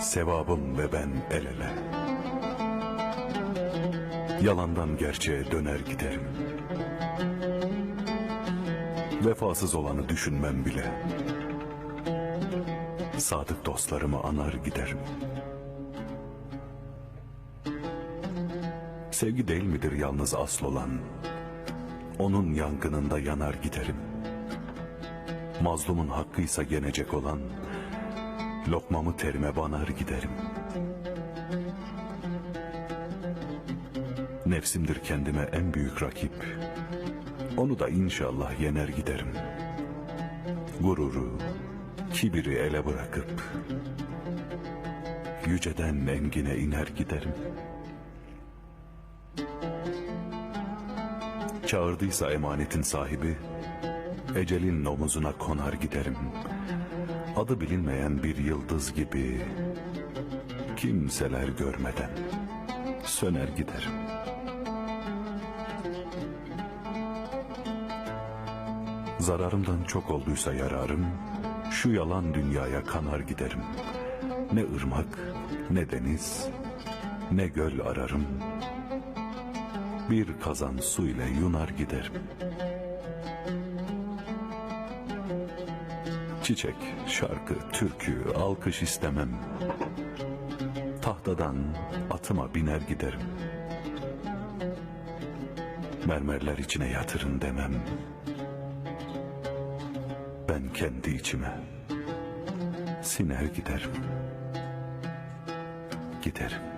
sevabım ve ben el ele. Yalandan gerçeğe döner giderim. Vefasız olanı düşünmem bile. Sadık dostlarımı anar giderim. Sevgi değil midir yalnız asıl olan? Onun yangınında yanar giderim. Mazlumun hakkıysa yenecek olan, lokmamı terime banar giderim. Nefsimdir kendime en büyük rakip. Onu da inşallah yener giderim. Gururu, kibiri ele bırakıp, yüceden engine iner giderim. Çağırdıysa emanetin sahibi, ecelin omuzuna konar giderim. Adı bilinmeyen bir yıldız gibi, kimseler görmeden söner giderim. Zararımdan çok olduysa yararım, şu yalan dünyaya kanar giderim. Ne ırmak, ne deniz, ne göl ararım. Bir kazan su ile yunar giderim. Çiçek, şarkı, türkü, alkış istemem. Tahtadan atıma biner giderim. Mermerler içine yatırın demem. Ben kendi içime siner giderim. Giderim.